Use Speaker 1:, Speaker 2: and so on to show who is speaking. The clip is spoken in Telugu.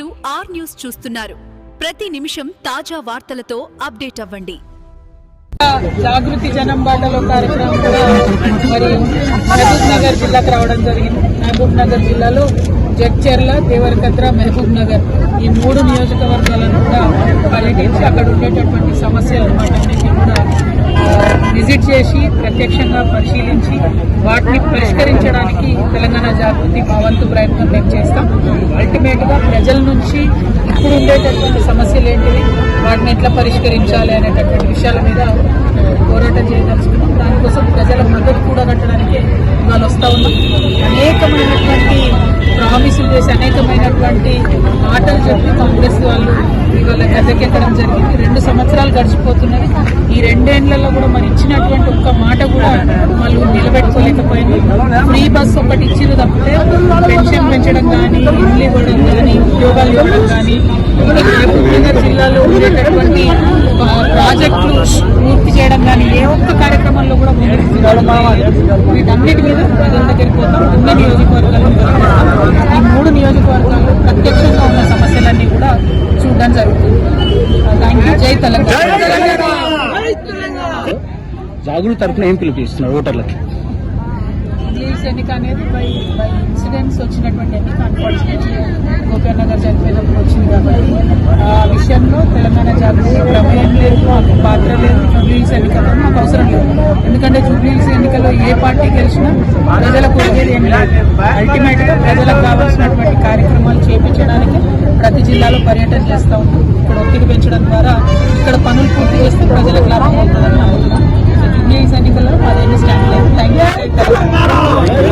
Speaker 1: మీరు ఆర్ న్యూస్ చూస్తున్నారు. ప్రతి నిమిషం తాజా వార్తలతో అప్డేట్ అవ్వండి.
Speaker 2: జాగృతి జనం బాటలో కార్యక్రమం కూడా మరి మహబూబ్ నగర్ జిల్లాకు రావడం జరిగింది. మహబూబ్ నగర్ జిల్లాలో జగ్చర్ల దేవరకత్ర మహబూబ్ నగర్ ఈ మూడు నియోజకవర్గాలను కూడా పర్యటించి అక్కడ ఉండేటటువంటి సమస్యలు వాటన్నిటిని విజిట్ చేసి ప్రత్యక్షంగా పరిశీలించి వాటిని పరిష్కరించడానికి తెలంగాణ జాగృతి మా వంతు ప్రయత్నం మేము చేస్తాం. అల్టిమేట్గా ప్రజల నుంచి ఇప్పుడు ఉండేటటువంటి సమస్యలు ఏంటివి వాటిని ఎట్లా పరిష్కరించాలి అనేటటువంటి విషయాల మీద పోరాటం చేయదలుచుకున్నాం. దానికోసం ప్రజల మద్దతు కూడా కట్టడానికి ఇవాళ వస్తా ఉన్నాం అనేకమైనటువంటి ప్రామిసులు చేసి అనేకమైనటువంటి మాటలు చెప్పి కాంగ్రెస్ వాళ్ళు ఇవాళ గద్దెకెక్కడం జరిగింది. రెండు సంవత్సరాలు గడిచిపోతున్నవి ఈ రెండేళ్ళలో కూడా మరి ఇచ్చినటువంటి ఒక్క మాట కూడా వాళ్ళు నిలబెట్టుకోలేకపోయింది. ఫ్రీ బస్ ఒకటి ఇచ్చిరు తప్పితే పెన్షన్ పెంచడం కానీ ఇల్లు ఇవ్వడం కానీ ఉద్యోగాలు ఇవ్వడం కానీ ఇంకా మహబూబ్నగర్ జిల్లాలో ఉండేటటువంటి ప్రాజెక్టులు పూర్తి చేయడం కానీ ఏ ఒక్క కార్యక్రమంలో కూడా ముందు వీటన్నిటి మీద ప్రజల దగ్గరికి పోతాం ఉన్న నియోజకవర్గాల్లో నియోజకవర్గాల్లో ప్రత్యక్షంగా ఉన్న సమస్యలన్నీ కూడా చూడడం జరుగుతుంది. థ్యాంక్ యూ జై తెలంగాణ.
Speaker 3: జాగృతి తరఫున ఏం పిలుపునిస్తున్నారు ఓటర్లకి?
Speaker 2: ఇంగ్లీష్ ఎన్నిక అనేది బై బై ఇన్సిడెంట్స్ వచ్చినటువంటి ఎన్నిక అన్ఫార్చునేట్లీ గోపీఆర్ నగర్ చనిపోయినప్పుడు వచ్చింది కాబట్టి ఆ విషయంలో తెలంగాణ జాగృతి ప్రమేయం మాకు పాత్ర లేదు. జూబ్లీస్ ఎన్నికల్లో మాకు అవసరం లేదు. ఎందుకంటే జూబ్లీస్ ఎన్నికల్లో ఏ పార్టీ గెలిచినా ప్రజలకు ఒరిగేది ఏం లేదు. అల్టిమేట్గా ప్రజలకు కావాల్సినటువంటి కార్యక్రమాలు చేపించడానికి ప్రతి జిల్లాలో పర్యటన చేస్తూ ఉంటాం ఇక్కడ ఒత్తిడి పెంచడం ద్వారా ఇక్కడ పనులు పూర్తి చేస్తే ప్రజలకు లాభం అవుతుందని నమ్ముతున్నాం జూబ్లీస్ ఎన్నికల్లో మాదేమీ స్టాండ్ లేదు థ్యాంక్ యూ